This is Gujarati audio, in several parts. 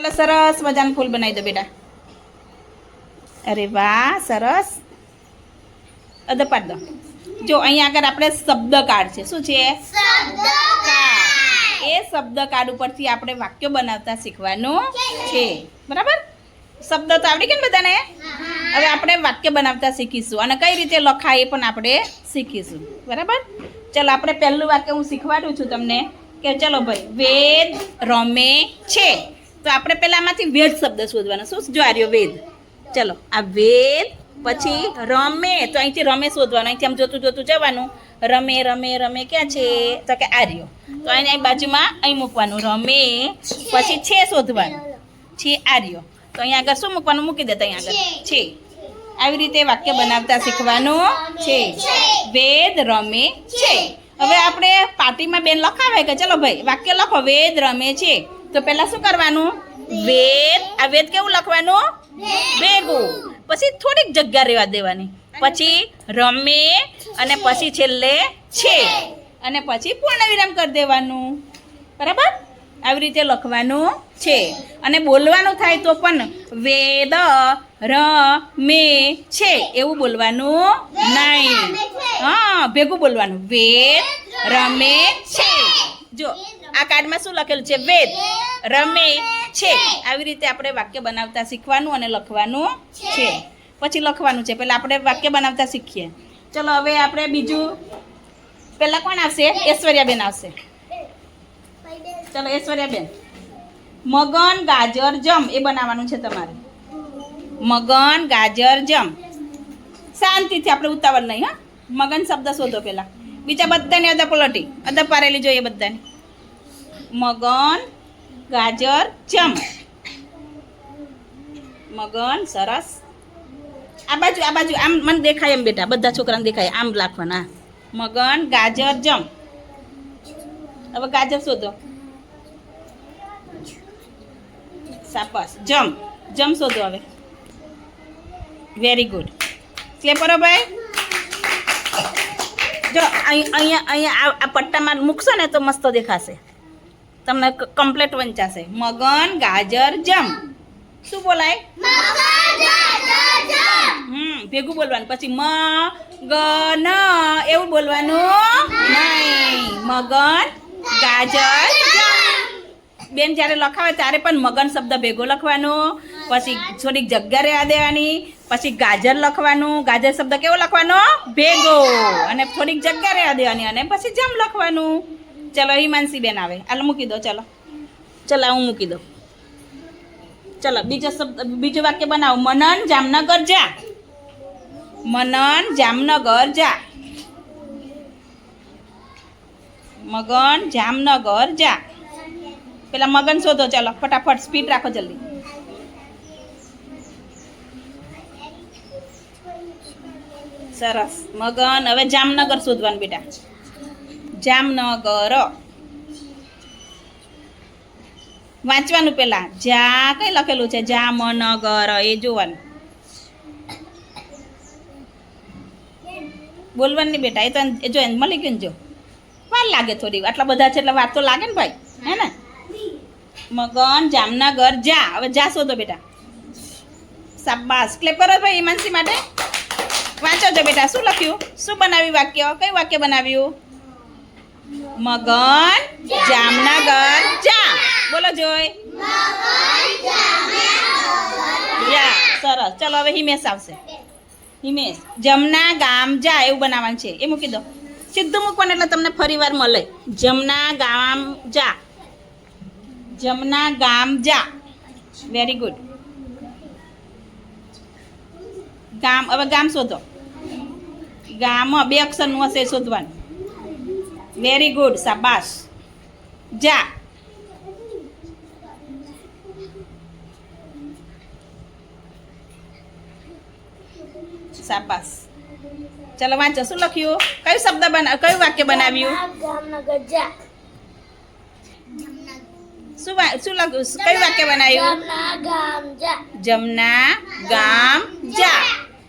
ચાલો સરસ મજાનું ફૂલ બનાવી દો બેટા. અરે વાહ સરસ. અદ પાડ દો. જો અહીંયા આગળ આપણે શબ્દ કાર્ડ છે. શું છે? એ શબ્દ કાર્ડ ઉપરથી આપણે વાક્યો બનાવતા શીખવાનું છે. બરાબર? શબ્દ તો આવડી કેમ બધાને? હવે આપણે વાક્ય બનાવતા શીખીશું અને કઈ રીતે લખાય એ પણ આપણે શીખીશું. બરાબર? ચલો આપણે પહેલું વાક્ય હું શીખવાડું છું તમને કે ચલો ભાઈ વેદ રમે છે. તો આપણે પહેલામાંથી વેદ શબ્દ શોધવાનો. શું જો આર્યો વેદ? ચલો આ વેદ પછી રમે. તો અહીંથી રમે શોધવાનું. અહીંથી આમ જોતું જોતું જવાનું. રમે રમે રમે ક્યાં છે? તો કે આર્યો. તો અહીં અહીં બાજુમાં અહીં મૂકવાનું. રમે પછી છે શોધવાનું. છે આર્યો. તો અહીંયા આગળ શું મૂકવાનું? મૂકી દેતા અહીંયા આગળ. છે. આવી રીતે વાક્ય બનાવતા શીખવાનું. છે. વેદ રમે છે. હવે આપણે પાર્ટીમાં બેન લખાવે કે ચલો ભાઈ, વાક્ય લખો. વેદ રમે છે. તો પહેલાં શું કરવાનું? વેદ. આ વેદ કેવું લખવાનું? ભેગું. પછી થોડીક જગ્યા રહેવા દેવાની. પછી રમે અને પછી છેલ્લે છે. અને પછી પૂર્ણ વિરામ કરી દેવાનું. બરાબર? આવી રીતે લખવાનું છે. અને બોલવાનું થાય તો પણ વેદ ર, મે, છે. એવું બોલવાનું નહીં. હા, ભેગું બોલવાનું. વેદ, રમે, છે. જો, આ કાર્ડમાં શું લખેલું છે? વેદ, રમે, છે. આવી રીતે આપણે વાક્ય બનાવતા શીખવાનું અને લખવાનું છે. પછી લખવાનું છે. પહેલાં આપણે વાક્ય બનાવતા શીખીએ. ચલો, હવે આપણે બીજું. પહેલાં કોણ આવશે? ઐશ્વર્યાબેન આવશે. ચલો, ઐશ્વર્યાબેન. મગન, ગાજર, જમ. એ બનાવવાનું છે તમારે. મગન, ગાજર, જમ. શાંતિથી આપણે ઉતાવળ નહીં, હા? મગન શબ્દ શોધો પહેલાં. બીજા બધાની અદા પલટી. અદા પારેલી જોઈએ બધાની. મગન, ગાજર, જમ. મગન, સરસ. આ બાજુ આ બાજુ, આમ મને દેખાય એમ બેટા, બધા છોકરાને દેખાય, આમ લાખવાના મગન, ગાજર, જમ. હવે ગાજર શોધો. સાપસ, જમ. જમ શોધો હવે. વેરી ગુડ સ્લેપરો ભાઈ? જો, અહીં, અહીંયા અહીંયા આ- પટ્ટામાં મૂકશો ને તો મસ્ત દેખાશે. તમને કમ્પ્લેટ વંચાશે. મગન, ગાજર, જમ. શું બોલાય? હમ, ભેગું બોલવાનું. પછી મ, ગ એવું બોલવાનું નહીં. મગન, ગાજર, જમ. બેન જ્યારે લખાવે ત્યારે પણ મગન શબ્દ ભેગો લખવાનો, પછી થોડીક જગ્યા રહેવા દેવાની, પછી ગાજર લખવાનું, ગાજર શબ્દ કેવો લખવાનો? ભેગો. અને થોડીક જગ્યા રહેવા દેવાની અને પછી જમ લખવાનું. ચલો હિમાંશી બેન આવે. હાલ, મૂકી દો, ચલો. ચલો, હું મૂકી દઉં. ચલો, બીજો શબ્દ, બીજું વાક્ય બનાવો. મનન જામનગર જા. મનન જામનગર જા. મગન જામનગર જા. પેલા મગન શોધો, ચાલો, ફટાફટ સ્પીડ રાખો જલ્દી. સરસ. મગન, હવે જામનગર શોધવાનું બેટા. જામનગર. વાંચવાનું પેલા. જા કઈ લખેલું છે? જામનગર. એ જોવાનું. બોલવાનું બેટા, એ તો જો મળી ગયું જો. વાર લાગે થોડી આટલા બધા છે એટલે વાત તો લાગે ને ભાઈ, હે ને? મગન, જામનગર, જા. હવે જા શોધો બેટા. સાબાસ ક્લેપ કરો ભાઈ, હિમાંશી માટે વાંચો છો બેટા, શું લખ્યું? શું બનાવ્યું વાક્ય? કયું વાક્ય બનાવ્યું? મગન, જામનગર, જા. બોલો જોય. જા. સરસ. ચલો, હવે હિમેશ આવશે. હિમેશ, જમના ગામ જા એવું બનાવવાનું છે. એ મૂકી દો. સીધું મૂકવાનું એટલે તમને ફરી વાર મળે. જમના ગામ જા. જમના ગામ જા. વેરી ગુડ ગામ, હવે ગામ શોધો. ગામ બે અક્ષરનું હશે શોધવાનું. વેરી ગુડ શાબાશ. જા. શાબાશ. ચલો વાંચો. શું લખ્યું? કયું શબ્દ બના, કયું વાક્ય બનાવ્યું? જા. શું શું લખ્યું કયું વાક્ય બનાવ્યું? જામના ગામ જા.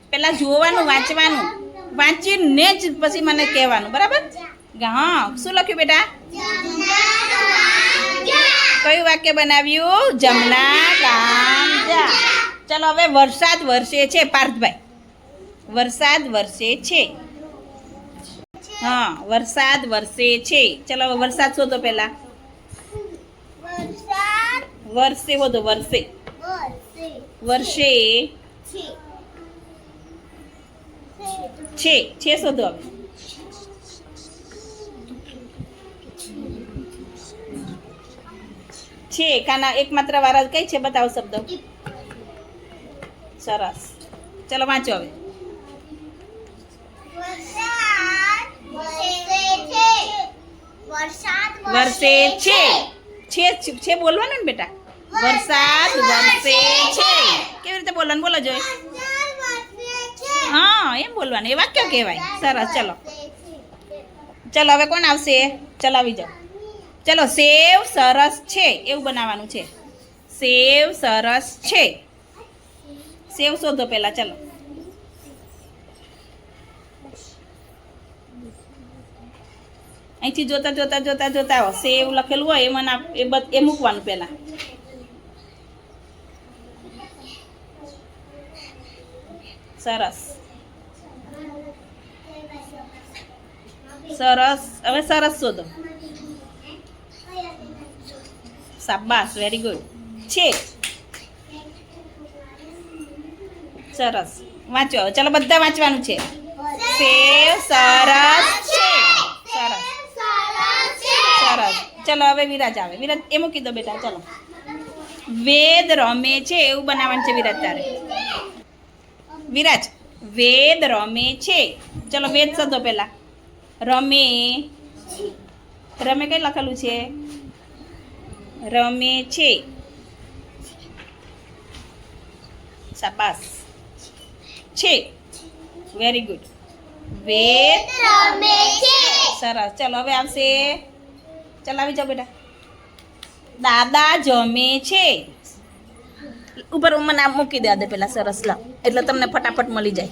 પેલા જોવાનું વાંચવાનું. વાંચીને જ પછી મને કહેવાનું. બરાબર? હા. શું લખ્યું બેટા? કયું વાક્ય બનાવ્યું? જમના ગામ જા. ચલો હવે વરસાદ વરસે છે પાર્થભાઈ. વરસાદ વરસે છે. હા વરસાદ વરસે છે. ચલો વરસાદ શોધો પહેલા. શોધો વરસે વરસે વર્ષે. છે. છે. શોધો હવે. છે. કાના એકમાત્ર વારા કઈ છે? બતાવો શબ્દ. સરસ. ચલો વાંચો હવે. વર્ષે વરસે છે. છે. છે છે. બોલવાનું ને બેટા. વરસાદ વરસે છે. કેવી રીતે બોલવાનું? બોલો જોઈએ હા, એમ બોલવાનું. એ વાક્ય કહેવાય. સરસ, ચલો. ચલો, હવે કોણ આવશે? ચલાવી જાઓ. ચલો, સેવ સરસ છે. એવું બનાવવાનું છે. સેવ સરસ છે. સેવ શોધો પહેલાં, ચલો. અહીંથી જોતા જોતા જોતા જોતા સેવ લખેલું હોય એ મને એ બધ એ મૂકવાનું પહેલા. સરસ સરસ હવે સરસ શોધો સાબાસ વેરી ગુડ છે સરસ વાંચો ચાલો બધા વાંચવાનું છે. સેવ સરસ છે સરસ સરસ ચલો હવે વિરાજ આવે. વિરાજ એ મૂકી દો બેટા ચલો. વેદ રમે છે એવું બનાવવાનું છે વિરાજ તારે. વિરાજ. વેદ રમે છે. ચલો વેદ શબ્દો પહેલા. રમે. રમે કઈ લખેલું છે? રમે છે. શાબાશ. છે. વેરી ગુડ વેદ રમે છે. સરસ. ચલો હવે આવશે. ચાલ, આવી જાઓ બેટા. દાદા જમે છે. ઉપર મને આમ મૂકી દે દે પેલા સરસ લાવ એટલે તમને ફટાફટ મળી જાય.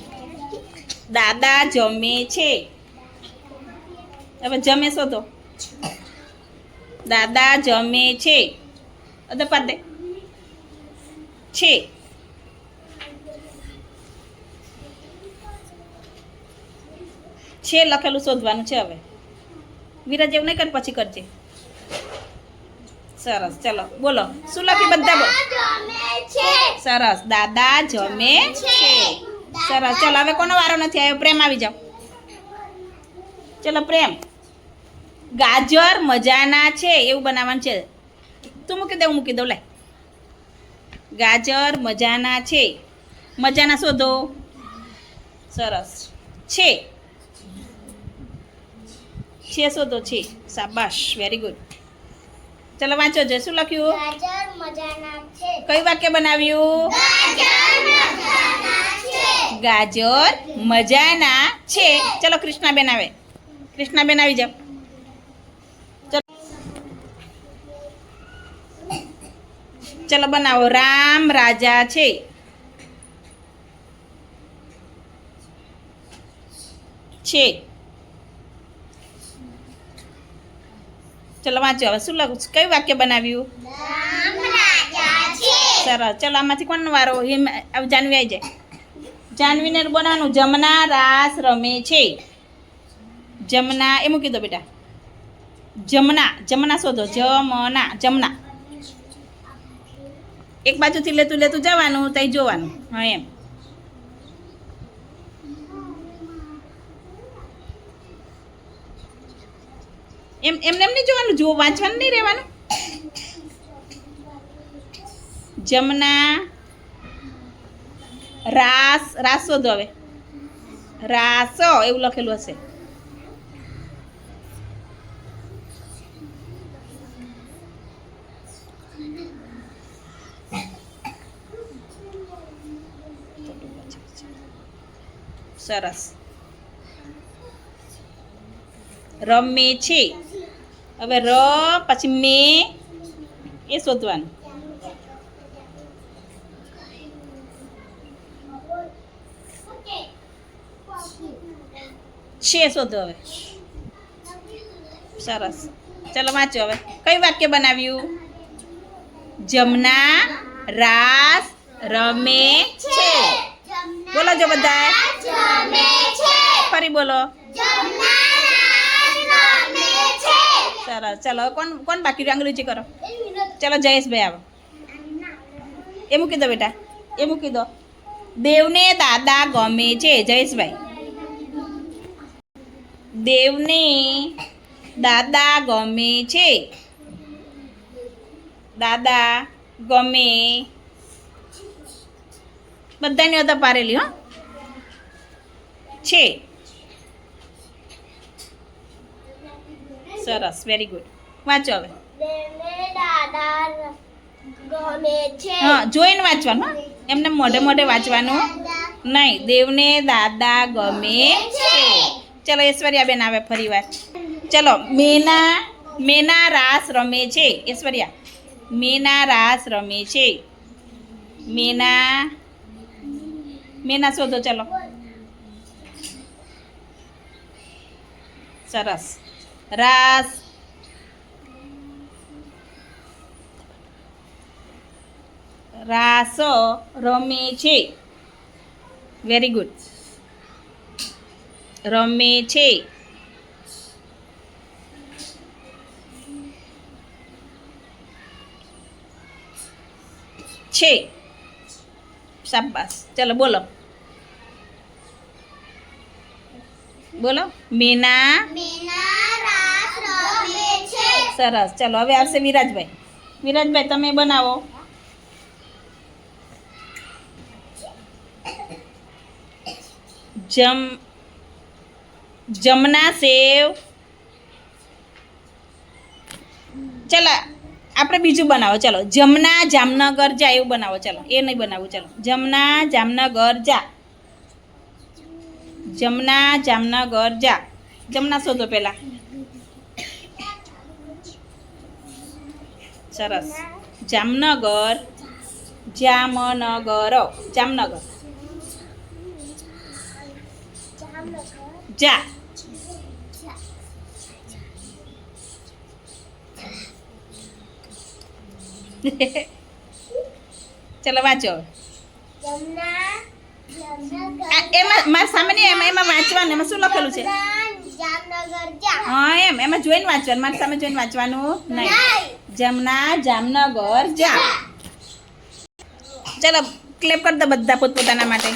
દાદા જમે છે. હવે જમે શોધો દાદા જમે છે. અદે પાદે છે. છે લખેલું શોધવાનું છે હવે. વિરાજ, એવું નહીં કર, પછી કરજે. સરસ, ચલો, બોલો. શું લખી બધા સરસ, દાદા જમે છે. સરસ, ચલો, હવે કોનો વારો નથી આવ્યો? પ્રેમ આવી જાઓ. ચલો, પ્રેમ. ગાજર મજાના છે, એવું બનાવવાનું છે. તું મૂકી દઉં મૂકી દઉં લે ગાજર મજાના છે. મજાના શોધો. સરસ. છે. છે શોધો, છે. શાબાશ વેરી ગુડ ચલો વાંચો છે શું લખ્યું? કઈ કયું વાક્ય બનાવ્યું? ગાજર મજાના છે. ચલો કૃષ્ણાબેન આવે. કૃષ્ણાબેન આવી જાઓ. ચલો ચલો બનાવો. રામ રાજા છે. છે. ચલો વાંચો હવે. શું લખું કયું વાક્ય બનાવ્યું? સરસ. ચલો, આમાંથી કોણ વારો? હિમ જાનવી આવી જાય. જાનવીને બનાવવાનું જમના રાસ રમે છે. જમના, એ મૂકી દો બેટા. જમના જમના શોધો. જમના જમના. એક બાજુથી લેતું લેતું જવાનું, તઈ જોવાનું. હા, એમ. એમ એમને એમ નહીં જોવાનું? જો વાંચવાનું નહીં રહેવાનું? જમના રાસ રાસ શોધો હવે. રાસો, એવું લખેલું હશે. સરસ. રમે છે. હવે ર પછી મે એ શોધવાનું. છે શોધો હવે. સરસ. ચલો વાંચો હવે. કયું વાક્ય બનાવ્યું? જમના રાસ રમે છે. બોલો જો બધા ફરી બોલો જમનારા રમે છે સરસ ચલો કોણ કોણ બાકી રહ્યું? આંગળી કરો. ચલો જયેશભાઈ આવો. એ મૂકી દો બેટા. એ મૂકી દો. દેવને દાદા ગમે છે. જયેશભાઈ દેવને દાદા ગમે છે. દાદા ગમે. બધાની હતા પારેલી હો. છે. સરસ વેરી ગુડ વાંચો હવે. હા જોઈને વાંચવાનું એમને મોઢે મોઢે વાંચવાનું નહીં દેવને દાદા ગમે છે. ચલો ઐશ્વર્યા બેન આવે ફરી વાર. ચલો મેના મેના રાસ રમે છે. ઐશ્વર્યા મેના રાસ રમે છે. મેના મેના શોધો ચલો. સરસ. રાસ. રાસ રમે છે. વેરી ગુડ રમે છે. છે. શાબાશ. ચલો બોલો. બોલો. મીના. મીના સરસ. ચલો, હવે આવશે વિરાજભાઈ. વિરાજભાઈ, તમે બનાવો. જમ, જમના સેવ. ચલો, આપણે બીજું બનાવો. ચલો, જમના જામનગર જા, એવું બનાવો. ચલો, એ નહીં બનાવવું ચલો, જમના જામનગર જા. જમના જામનગર જા. જમના શોધો પહેલા. સરસ. જામનગર જામનગર. જામનગર. જા. ચલો વાંચો. એમાં મારા સામે એમાં એમાં વાંચવાનું એમાં શું લખેલું છે? હા એમ એમાં જોઈને વાંચવાનું મારી સામે જોઈને વાંચવાનું નહીં. જમના જામનગર જા. ચલો ક્લેપ કરતા બધા પોતપોતાના માટે.